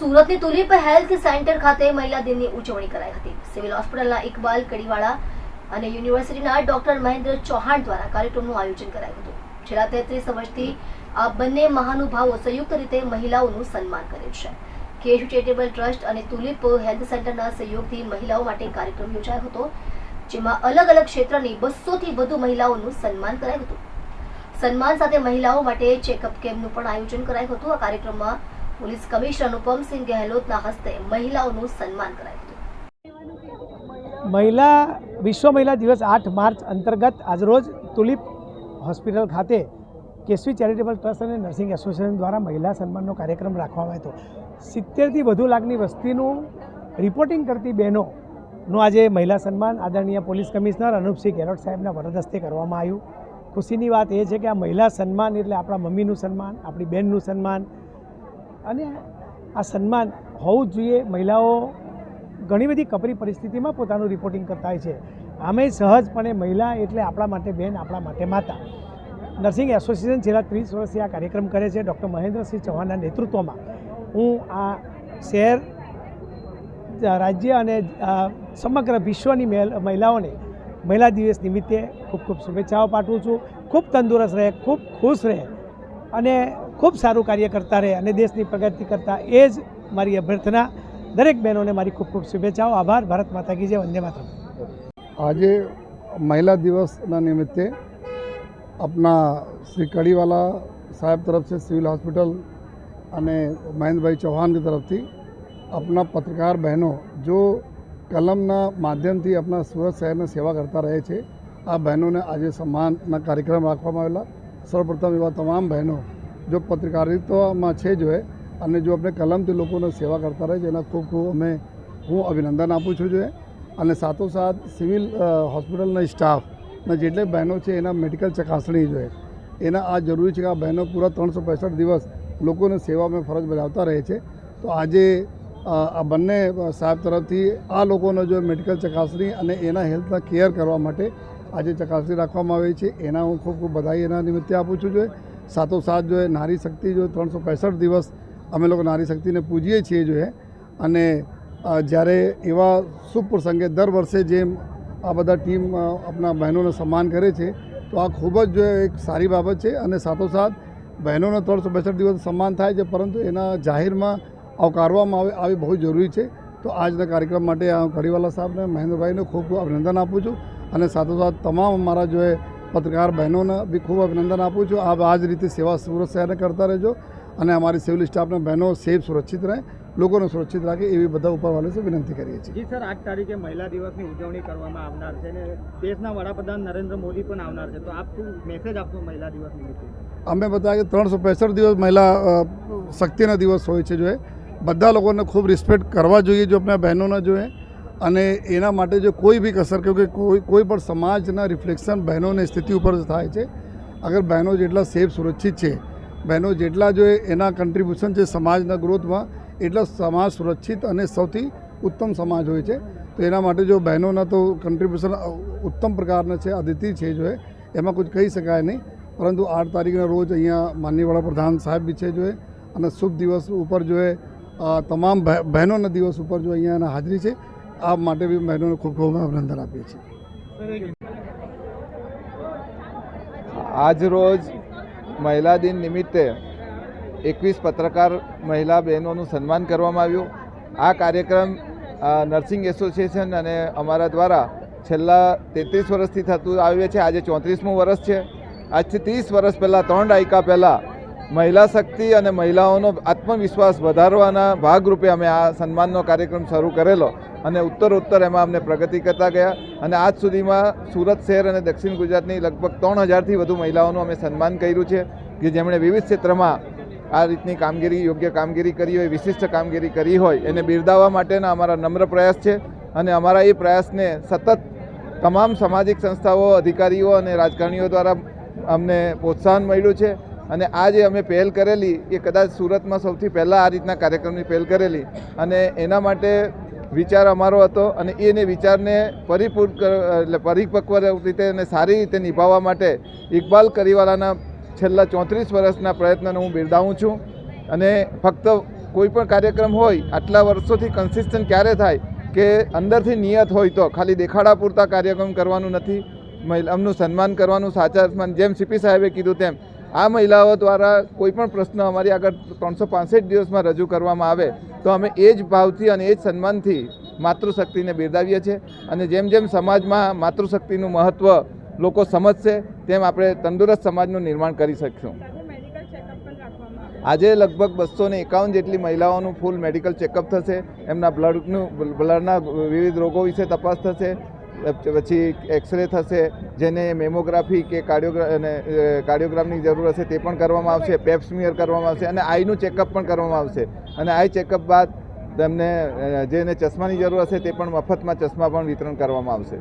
સુરતની tulip health centre ખાતે મહિલા દિનની ઉજવણી કરાઈ હતી. સિવિલ હોસ્પિટલના ઇકબાલ કડીવાળા અને યુનિવર્સિટીના ડોક્ટર મહેન્દ્ર ચૌહાણ દ્વારા કાર્યક્રમનું આયોજન કરાયું હતું. છેલ્લા તેત્રીસ વર્ષથી આ બંને મહાનુભાવો સંયુક્ત રીતે મહિલાઓનું સન્માન કરે છે. કેશ ચેરિટેબલ ટ્રસ્ટ અને તુલિપ હેલ્થ સેન્ટરના સહયોગથી મહિલાઓ માટે કાર્યક્રમ યોજાયો હતો, જેમાં અલગ અલગ ક્ષેત્રની બસોથી વધુ મહિલાઓનું સન્માન કરાયું હતું. સન્માન સાથે મહિલાઓ માટે ચેકઅપ કેમ્પનું પણ આયોજન કરાયું હતું. આ કાર્યક્રમમાં પોલીસ કમિશનર અનુપમસિંહ ગેહલોતના હસ્તે મહિલાઓનું સન્માન કરાયું મહિલા, વિશ્વ મહિલા દિવસ આઠ માર્ચ અંતર્ગત આજરોજ તુલિપ હોસ્પિટલ ખાતે કેસવી ચેરિટેબલ ટ્રસ્ટ અને નર્સિંગ એસોસિએશન દ્વારા મહિલા સન્માનનો કાર્યક્રમ રાખવામાં આવ્યો હતો. સિત્તેરથી વધુ લાખની વસ્તીનું રિપોર્ટિંગ કરતી બહેનોનું આજે મહિલા સન્માન આદરણીય પોલીસ કમિશનર અનુપસિંહ ગેહલોત સાહેબના વરદસ્તે કરવામાં આવ્યું. ખુશીની વાત એ છે કે આ મહિલા સન્માન એટલે આપણા મમ્મીનું સન્માન, આપણી બહેનનું સન્માન અને આ સન્માન હોવું જોઈએ. મહિલાઓ ઘણી બધી કપરી પરિસ્થિતિમાં પોતાનું રિપોર્ટિંગ કરતા હોય છે. આમે સહજપણે મહિલા એટલે આપણા માટે બેન, આપણા માટે માતા. નર્સિંગ એસોસિએશન છેલ્લા ત્રીસ વર્ષથી આ કાર્યક્રમ કરે છે. ડૉક્ટર મહેન્દ્રસિંહ ચૌહાણના નેતૃત્વમાં. હું આ શહેર, રાજ્ય અને સમગ્ર વિશ્વની મહિલાઓને મહિલા દિવસ નિમિત્તે ખૂબ ખૂબ શુભેચ્છાઓ પાઠવું છું. ખૂબ તંદુરસ્ત રહે, ખૂબ ખુશ રહે. અને ખૂબ સારું કાર્ય કરતા રહે અને દેશની પ્રગતિ કરતા એ જ મારી અભ્યર્થના. દરેક બહેનોને મારી ખૂબ ખૂબ શુભેચ્છાઓ. આભાર. ભારત માતા કી જય. વંદે માતા આજે મહિલા દિવસના નિમિત્તે આપના શ્રી કડીવાલા સાહેબ તરફથી સિવિલ હોસ્પિટલ અને મહેન્દ્રભાઈ ચૌહાણની તરફથી આપના પત્રકાર બહેનો જો કલમના માધ્યમથી આપણા સુરત શહેરની સેવા કરતા રહે છે, આ બહેનોને આજે સન્માનના કાર્યક્રમ રાખવામાં આવેલા. સર્વપ્રથમ એવા તમામ બહેનો જો પત્રકારિત્વમાં છે જ હોય અને જો આપણે કલમથી લોકોને સેવા કરતા રહે છે એના ખૂબ ખૂબ અમે હું અભિનંદન આપું છું જોઈએ. અને સાથોસાથ સિવિલ હોસ્પિટલના સ્ટાફના જેટલે બહેનો છે, એના મેડિકલ ચકાસણી જોઈએ. એના આ જરૂરી છે કે આ બહેનો પૂરા ત્રણસો પાંસઠ દિવસ લોકોને સેવામાં ફરજ બજાવતા રહે છે. તો આજે આ બંને સાહેબ તરફથી આ લોકોનો જો મેડિકલ ચકાસણી અને એના હેલ્થના કેર કરવા માટે આજે ચકાસણી રાખવામાં આવી છે. એના હું ખૂબ ખૂબ બધાઈ એના નિમિત્તે આપું છું જોઈએ. સાથોસાથ જો એ નારી શક્તિ જો ત્રણસો પાંસઠ દિવસ અમે લોકો નારી શક્તિને પૂજીએ છીએ જોઈએ અને જ્યારે એવા શુભ પ્રસંગે દર વર્ષે જેમ આ બધા ટીમ આપણા બહેનોને સન્માન કરે છે, તો આ ખૂબ જ જો એક સારી બાબત છે અને સાથોસાથ બહેનોને ત્રણસો બેસઠ દિવસ સન્માન થાય છે, પરંતુ એના જાહેરમાં આવકારવામાં આવે, આવી બહુ જરૂરી છે. તો આજના કાર્યક્રમ માટે આ કડીવાલા સાહેબને, મહેન્દ્રભાઈને ખૂબ ખૂબ અભિનંદન આપું છું અને સાથોસાથ તમામ અમારા જો એ પત્રકાર બહેનોને બી ખૂબ અભિનંદન આપું છું. આપ આ જ રીતે સેવા સુરત શહેરને કરતા રહેજો અને અમારી સિવિલ સ્ટાફને બહેનો સેફ સુરક્ષિત રહે. લોકોને સુરક્ષિત રાખે એવી બધા ઉપરવાળાને વિનંતી કરીએ છીએ. જી સર આઠ તારીખે મહિલા દિવસની ઉજવણી કરવામાં આવનાર છે અને દેશના વડાપ્રધાન નરેન્દ્ર મોદી પણ આવનાર છે. તો આપ શું મેસેજ આપશો મહિલા દિવસ નિમિત્તે? અમે બધા કે ત્રણસો પેસઠ દિવસ મહિલા શક્તિના દિવસ હોય છે જો એ. બધા લોકોને ખૂબ રિસ્પેક્ટ કરવા જોઈએ જો આપણા બહેનોના જોઈએ અને એના માટે જો કોઈ બી કસર કે કોઈ કોઈ પણ સમાજના રિફ્લેક્શન બહેનોની સ્થિતિ ઉપર થાય છે. અગર બહેનો જેટલા સેફ સુરક્ષિત છે, બહેનો જેટલા જો એના કન્ટ્રીબ્યુશન છે સમાજના ગ્રોથમાં એટલા સમાજ સુરક્ષિત અને સૌથી ઉત્તમ સમાજ હોય છે. તો એના માટે જો બહેનોના તો કન્ટ્રીબ્યુશન ઉત્તમ પ્રકારના છે અદિતિ છે જો એ, એમાં કુછ કહી શકાય નહીં. પરંતુ આઠ તારીખના રોજ અહીંયા માનનીય વડાપ્રધાન સાહેબ બી છે જો અને શુભ દિવસ ઉપર જો તમામ બહેનોના દિવસ ઉપર જો અહીંયા હાજરી છે. આ માટે બી બહેનોને ખૂબ ખૂબ અભિનંદન આપીએ છીએ. આજ રોજ મહિલા દિન નિમિત્તે એકવીસ પત્રકાર મહિલા બહેનોનું સન્માન કરવામાં આવ્યું. આ કાર્યક્રમ નર્સિંગ એસોસિએશન અને અમારા દ્વારા છેલ્લા તેત્રીસ વર્ષથી થતું આવ્યું છે. આજે ચોત્રીસમું વર્ષ છે. આજથી ત્રીસ વર્ષ પહેલાં, ત્રણ દાયકા પહેલાં મહિલા શક્તિ અને મહિલાઓનો આત્મવિશ્વાસ વધારવાના ભાગરૂપે અમે આ સન્માનનો કાર્યક્રમ શરૂ કરેલો. અને ઉત્તર ઉત્તર એમાં અમને પ્રગતિ કરતા ગયા. અને આજ સુધીમાં સુરત શહેર અને દક્ષિણ ગુજરાતની લગભગ ત્રણ હજારથી વધુ મહિલાઓનું અમે સન્માન કર્યું છે, કે જેમણે વિવિધ ક્ષેત્રમાં આ રીતની કામગીરી, યોગ્ય કામગીરી કરી હોય, વિશિષ્ટ કામગીરી કરી હોય, એને બિરદાવવા માટેના અમારા નમ્ર પ્રયાસ છે. અને અમારા એ પ્રયાસને સતત તમામ સામાજિક સંસ્થાઓ, અધિકારીઓ અને રાજકારણીઓ દ્વારા અમને પ્રોત્સાહન મળ્યું છે. અને આ જે અમે પહેલ કરેલી, એ કદાચ સુરતમાં સૌથી પહેલાં આ રીતના કાર્યક્રમની પહેલ કરેલી. અને એના માટે વિચાર અમારો હતો અને એને વિચારને પરિપૂર્ણ એટલે પરિપક્વ રીતે અને સારી રીતે નિભાવવા માટે ઇકબાલ કરીવાલાના છેલ્લા ચોત્રીસ વર્ષના પ્રયત્નને હું બિરદાવું છું. અને ફક્ત કોઈ પણ કાર્યક્રમ હોય, આટલા વર્ષોથી કન્સિસ્ટન્ટ ક્યારે થાય કે અંદરથી નિયત હોય તો ખાલી દેખાડા પૂરતા કાર્યક્રમ કરવાનું નથી. મહિલાઓનું સન્માન કરવાનું સાચા અર્થમાં જેમ સીપી સાહેબે કીધું તેમ આ મહિલાઓ દ્વારા કોઈપણ પ્રશ્ન અમારી આગળ ત્રણસો પાંસઠ દિવસમાં રજૂ કરવામાં આવે, તો અમે એ જ ભાવથી અને એ જ સન્માનથી માતૃશક્તિને બિરદાવીએ છીએ. અને જેમ જેમ સમાજમાં માતૃશક્તિનું મહત્ત્વ લોકો સમજશે, તેમ આપણે તંદુરસ્ત સમાજનું નિર્માણ કરી શકીશું. આજે લગભગ બસો ને એકાવન જેટલી મહિલાઓનું ફૂલ મેડિકલ ચેકઅપ થશે. એમના બ્લડનું બ્લડના વિવિધ રોગો વિશે તપાસ થશે. પછી એક્સરે થશે, જેને મેમોગ્રાફી કે કાર્ડિયોગ્રા, અને કાર્ડિયોગ્રામની જરૂર હશે તે પણ કરવામાં આવશે પેપ્સમિયર કરવામાં આવશે, અને આઈનું ચેકઅપ પણ કરવામાં આવશે. અને આઈ ચેકઅપ બાદ તેમને જેને ચશ્માની જરૂર હશે તે પણ મફતમાં ચશ્મા પણ વિતરણ કરવામાં આવશે.